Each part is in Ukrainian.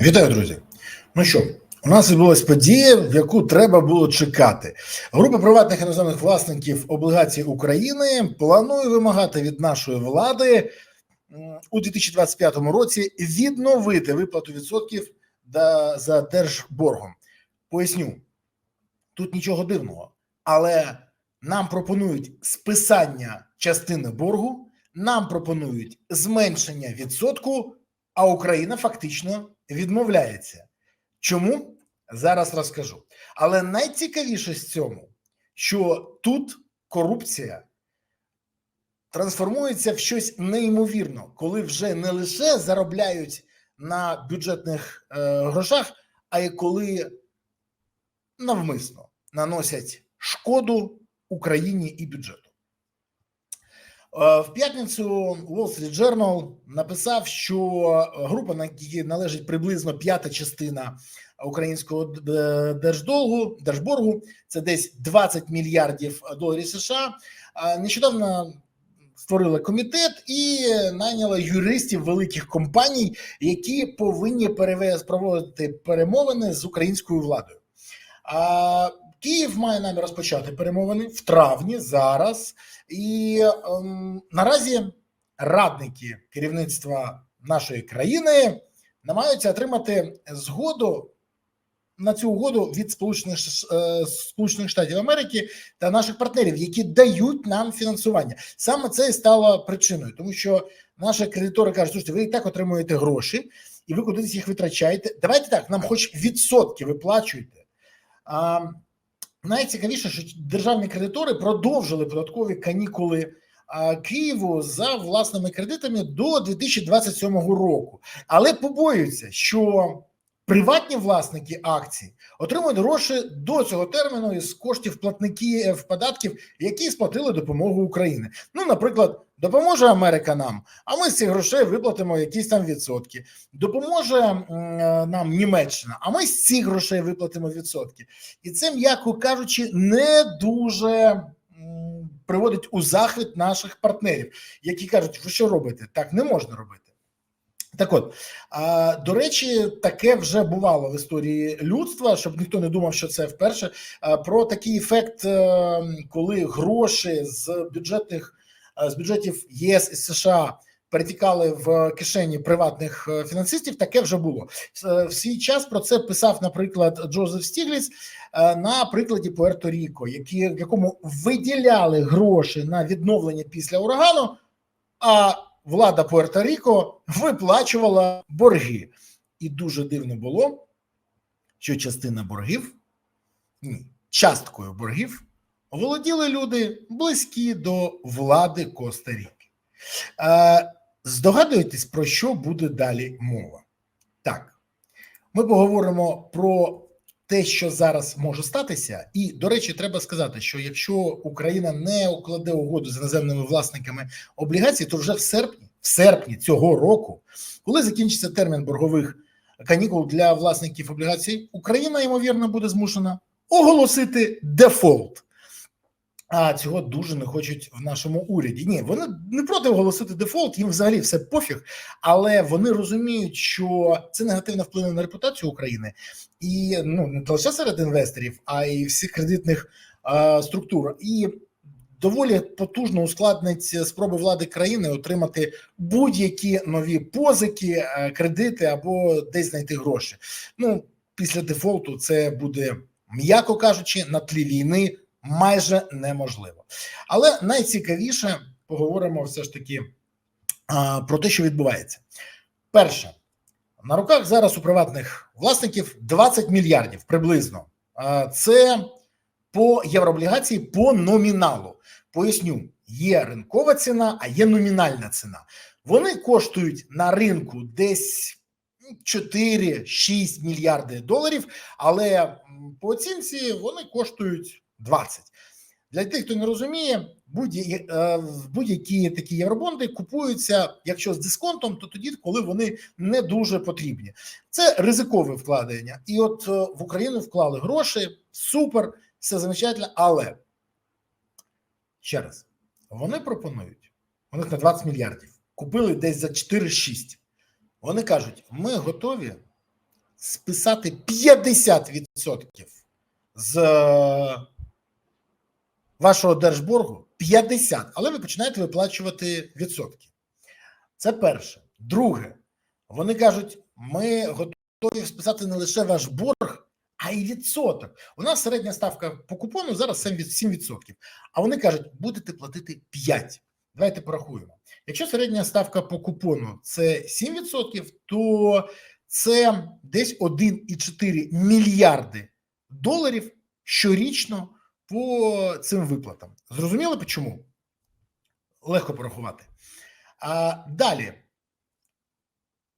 Вітаю, друзі. Ну що, у нас відбулась подія, в яку треба було чекати. Група приватних іноземних власників облігацій України планує вимагати від нашої влади у 2025 році відновити виплату відсотків за держборгом. Поясню, тут нічого дивного, але нам пропонують списання частини боргу, нам пропонують зменшення відсотку, а Україна фактично відмовляється. Чому? Зараз розкажу. Але найцікавіше з цьому, що тут корупція трансформується в щось неймовірно, коли вже не лише заробляють на бюджетних е, грошах, а й коли навмисно наносять шкоду Україні і бюджету. Е, В п'ятницю Wall Street Journal написав, що група, на якій належить приблизно п'ята частина українського держдолгу, держборгу, це десь 20 мільярдів доларів США. е, Нещодавно створила комітет і найняла юристів великих компаній, які повинні проводити перемовини з українською владою. Київ має намір розпочати перемовини в травні зараз, і ем, наразі радники керівництва нашої країни намагаються отримати згоду на цю угоду від Сполучених е, Сполучених Штатів Америки та наших партнерів, які дають нам фінансування. Саме це і стало причиною, тому що наші кредитори кажуть, слушайте, ви і так отримуєте гроші, і ви кудись їх витрачаєте. Давайте так, нам хоч відсотки виплачуйте. А, найцікавіше, що державні кредитори продовжили податкові канікули Києву за власними кредитами до 2027 року, але побоюються, що приватні власники акцій отримують гроші до цього терміну із коштів платників податків, які сплатили допомогу України. Ну, наприклад, допоможе Америка нам, а ми з цих грошей виплатимо якісь там відсотки. Допоможе е, нам Німеччина, а ми з цих грошей виплатимо відсотки. І це, м'яко кажучи, не дуже приводить у захват наших партнерів, які кажуть, ви що робите? Так не можна робити. Так от, до речі, таке вже бувало в історії людства, щоб ніхто не думав, що це вперше. Про такий ефект, е, коли гроші з бюджетних з бюджетів ЄС і США перетікали в кишені приватних е, фінансистів, таке вже було. Е, В свій час про це писав, наприклад, Джозеф Стігліц е, на прикладі Пуерто-Ріко, які, в якому виділяли гроші на відновлення після урагану, а влада Пуерто-Ріко виплачувала борги. І дуже дивно було, що частина боргів, ні, часткою боргів володіли люди близькі до влади Коста-Ріки. Е, здогадуєтесь, про що буде далі мова? Так, ми поговоримо про те, що зараз може статися, і до речі, треба сказати, що якщо Україна не укладе угоду з іноземними власниками облігацій, то вже в серпні, в серпні цього року, коли закінчиться термін боргових канікул для власників облігацій, Україна ймовірно буде змушена оголосити дефолт. А цього дуже не хочуть в нашому уряді. Ні, вони не проти оголосити дефолт, їм взагалі все пофіг, але вони розуміють, що це негативно вплине на репутацію України і ну не лише серед інвесторів, а й всіх кредитних е, структур. І доволі потужно ускладнить спроби влади країни отримати будь-які нові позики, е, кредити або десь знайти гроші. Ну після дефолту це буде, м'яко кажучи, на тлі війни майже неможливо. Але найцікавіше поговоримо все ж таки про те, що відбувається. Перше, на руках зараз у приватних власників 20 мільярдів приблизно. Це по єврооблігації по номіналу. Поясню, є ринкова ціна, а є номінальна ціна. Вони коштують на ринку десь 4-6 мільярди доларів, але по оцінці вони коштують 20. Для тих, хто не розуміє, будь-які е, будь-які такі євробонди купуються, якщо з дисконтом, то тоді, коли вони не дуже потрібні. Це ризикове вкладення. І от е, в Україну вклали гроші, супер, все замечательно, але ще раз, вони пропонують, у них на 20 мільярдів, купили десь за 4-6. Вони кажуть, ми готові списати 50% з е, вашого держборгу 50, але ви починаєте виплачувати відсотки. Це перше. Друге, вони кажуть, ми готові списати не лише ваш борг, а й відсоток. У нас середня ставка по купону зараз 7%. А вони кажуть, будете платити 5. Давайте порахуємо. Якщо середня ставка по купону це 7%, то це десь 1,4 мільярди доларів щорічно по цим виплатам. Зрозуміли чому? Легко порахувати. А далі.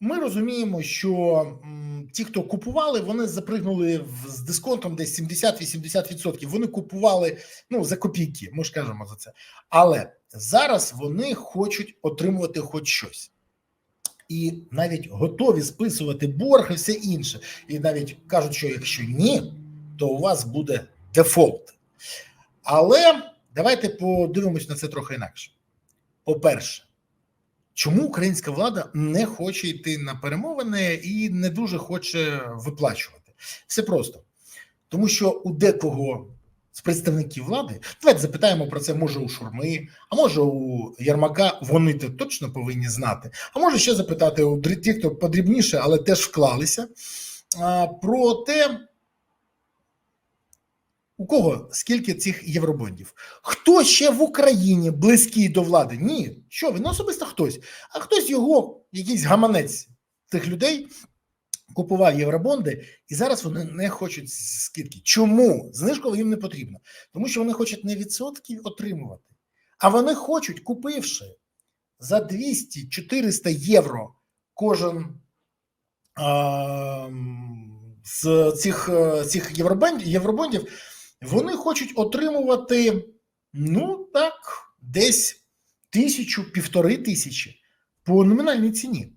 Ми розуміємо, що м, ті, хто купували, вони запригнули в, з дисконтом десь 70-80%. Вони купували ну за копійки, ми ж кажемо за це. Але зараз вони хочуть отримувати хоч щось. І навіть готові списувати борг і все інше. І навіть кажуть, що якщо ні, то у вас буде дефолт. Але давайте подивимось на це трохи інакше. По-перше, чому українська влада не хоче йти на перемовини і не дуже хоче виплачувати? Все просто тому, що у декого з представників влади давайте запитаємо про це, може у Шурми, а може у Ярмака. Вони це точно повинні знати. А може ще запитати у тих, хто подрібніше, але теж вклалися про те. У кого скільки цих євробондів? Хто ще в Україні близький до влади? Ні, що він особисто хтось, а хтось його, якийсь гаманець цих людей купував євробонди, і зараз вони не хочуть скидки. Чому? Знижку їм не потрібно, тому що вони хочуть не відсотки отримувати, а вони хочуть, купивши за 200-400 євро кожен а, з цих, цих євробондів, євробондів вони хочуть отримувати, ну так, десь тисячу, півтори тисячі по номінальній ціні.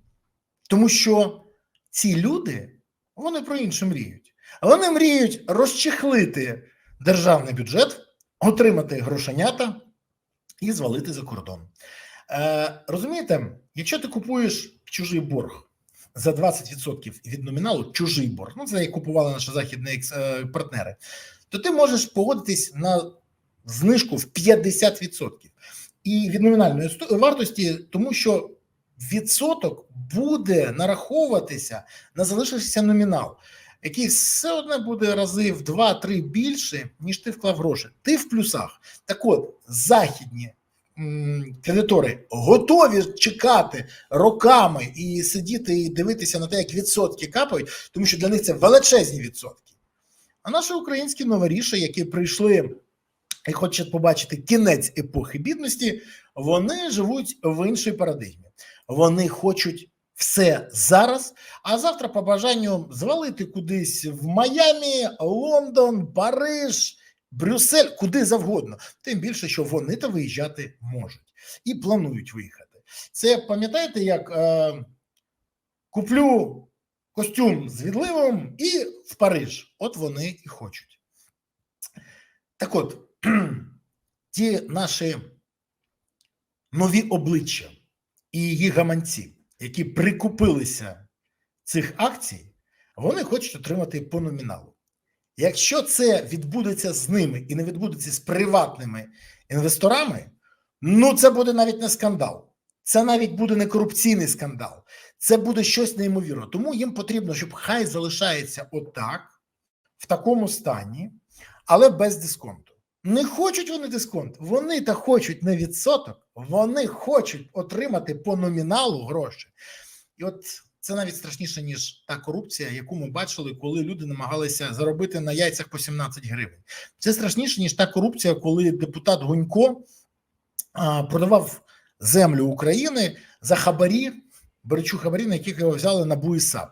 Тому що ці люди вони про інше мріють. Вони мріють розчехлити державний бюджет, отримати грошенята і звалити за кордон. Е, Розумієте, якщо ти купуєш чужий борг за 20% від номіналу, чужий борг, ну це як купували наші західні партнери то ти можеш погодитись на знижку в 50% і від номінальної вартості, тому що відсоток буде нараховуватися на залишився номінал, який все одно буде рази в 2-3 більше, ніж ти вклав гроші. Ти в плюсах. Так от, західні кредитори готові чекати роками і сидіти і дивитися на те, як відсотки капають, тому що для них це величезні відсотки. А наші українські новоріші, які прийшли і хочуть побачити кінець епохи бідності, вони живуть в іншій парадигмі. Вони хочуть все зараз, а завтра, по бажанню, звалити кудись в Майамі, Лондон, Париж, Брюссель, куди завгодно. Тим більше, що вони то виїжджати можуть і планують виїхати. Це пам'ятаєте, як е, куплю костюм з відливом і в Париж. От вони і хочуть. Так от, ті наші нові обличчя і її гаманці, які прикупилися цих акцій, вони хочуть отримати по номіналу. Якщо це відбудеться з ними і не відбудеться з приватними інвесторами, ну це буде навіть не скандал. Це навіть буде не корупційний скандал, це буде щось неймовірне. Тому їм потрібно, щоб хай залишається отак, в такому стані, але без дисконту. Не хочуть вони дисконт, вони та хочуть не відсоток, вони хочуть отримати по номіналу гроші. І от це навіть страшніше, ніж та корупція, яку ми бачили, коли люди намагалися заробити на яйцях по 17 гривень. Це страшніше, ніж та корупція, коли депутат Гунько продавав землю України за хабарі, беручи хабарі, яких його взяли на БУІСАП.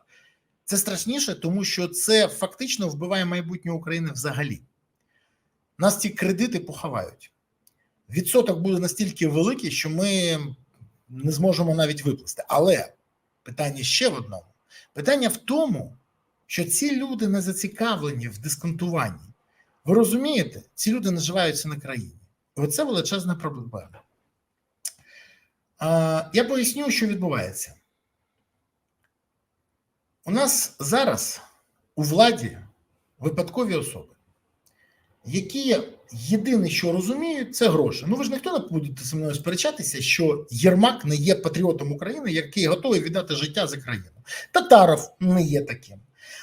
Це страшніше, тому що це фактично вбиває майбутнє України взагалі. Нас ці кредити поховають. Відсоток буде настільки великий, що ми не зможемо навіть виплести. Але питання ще в одному: питання в тому, що ці люди не зацікавлені в дисконтуванні. Ви розумієте, ці люди наживаються на країні. І оце величезна проблема. Я поясню, що відбувається. У нас зараз у владі випадкові особи, які єдине, що розуміють, це гроші. Ну ви ж ніхто не будете зі мною сперечатися, що Єрмак не є патріотом України, який готовий віддати життя за країну. Татаров не є таким,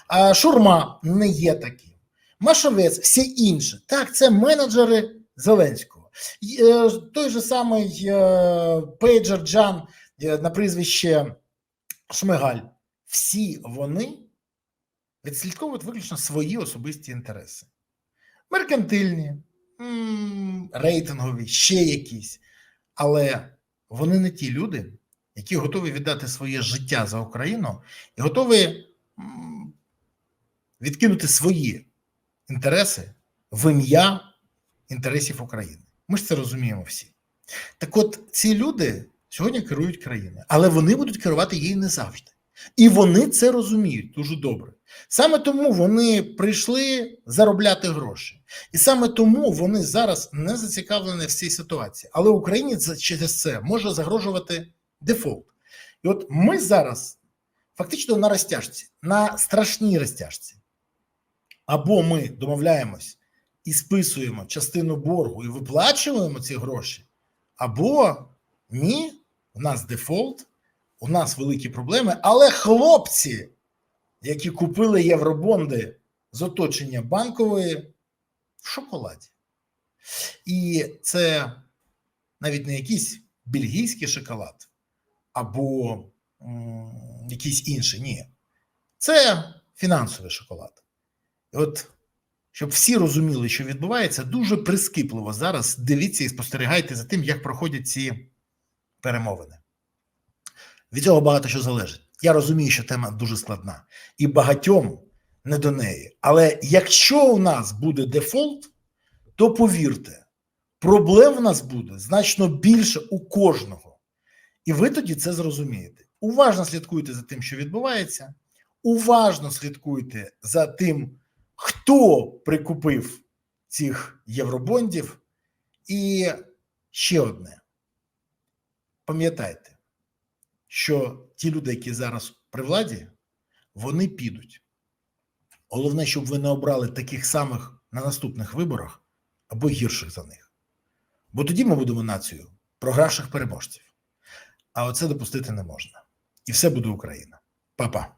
а Шурма не є таким. Машовець, всі інші. Так, це менеджери Зеленського. Е, Той же самий е, Пейджер Джан е, на прізвище Шмигаль. Всі вони відслідковують виключно свої особисті інтереси. Меркантильні, рейтингові, ще якісь. Але вони не ті люди, які готові віддати своє життя за Україну і готові відкинути свої інтереси в ім'я інтересів України. Ми ж це розуміємо всі. Так от, ці люди сьогодні керують країною, але вони будуть керувати її не завжди. І вони це розуміють дуже добре. Саме тому вони прийшли заробляти гроші. І саме тому вони зараз не зацікавлені в цій ситуації. Але Україні через це може загрожувати дефолт. І от ми зараз фактично на розтяжці, на страшній розтяжці. Або ми домовляємось і списуємо частину боргу і виплачуємо ці гроші, або ні, у нас дефолт, у нас великі проблеми, але хлопці, які купили євробонди з оточення банкової в шоколаді. І це навіть не якийсь бельгійський шоколад або м, якийсь інший. Ні. Це фінансовий шоколад. І от, щоб всі розуміли, що відбувається, дуже прискіпливо зараз дивіться і спостерігайте за тим, як проходять ці перемовини. Від цього багато що залежить. Я розумію, що тема дуже складна, і багатьом не до неї. Але якщо у нас буде дефолт, то повірте, проблем в нас буде значно більше у кожного. І ви тоді це зрозумієте. Уважно слідкуйте за тим, що відбувається. Уважно слідкуйте за тим, хто прикупив цих євробондів. І ще одне: пам'ятайте, що ті люди, які зараз при владі, вони підуть. Головне, щоб ви не обрали таких самих на наступних виборах або гірших за них. Бо тоді ми будемо нацією програвших переможців. А оце допустити не можна. І все буде Україна. Па-па.